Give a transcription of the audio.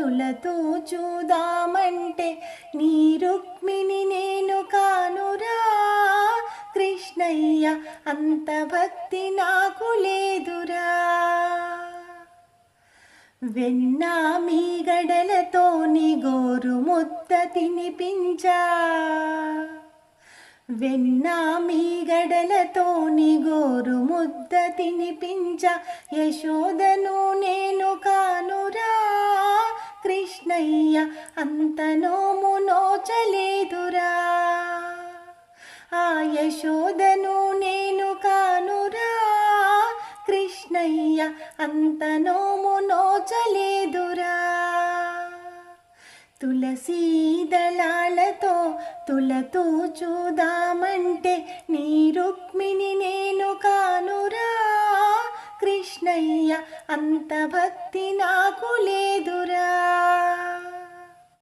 తులతూ చూదామంటే నీ రుక్మిణి నేను కానురా. కృష్ణయ్య అంత భక్తి నాకు లేదురా. వెన్న మీ గడలతో నీ గోరు ముద్ద తినిపించా. వెన్న మీ గడలతో నీ గోరు ముద్ద తినిపించ. యశోదను నేను కాను అంత నోము నోచలేదురా. ఆ యశోదను నేను కానురా. కృష్ణయ్య అంత నోము నోచలేదురా. తులసీ దళాలతో తులతో చూదామంటే నీ రుక్మిణి నేను కానురా. కృష్ణయ్య అంత భక్తి నాకు లేదురా.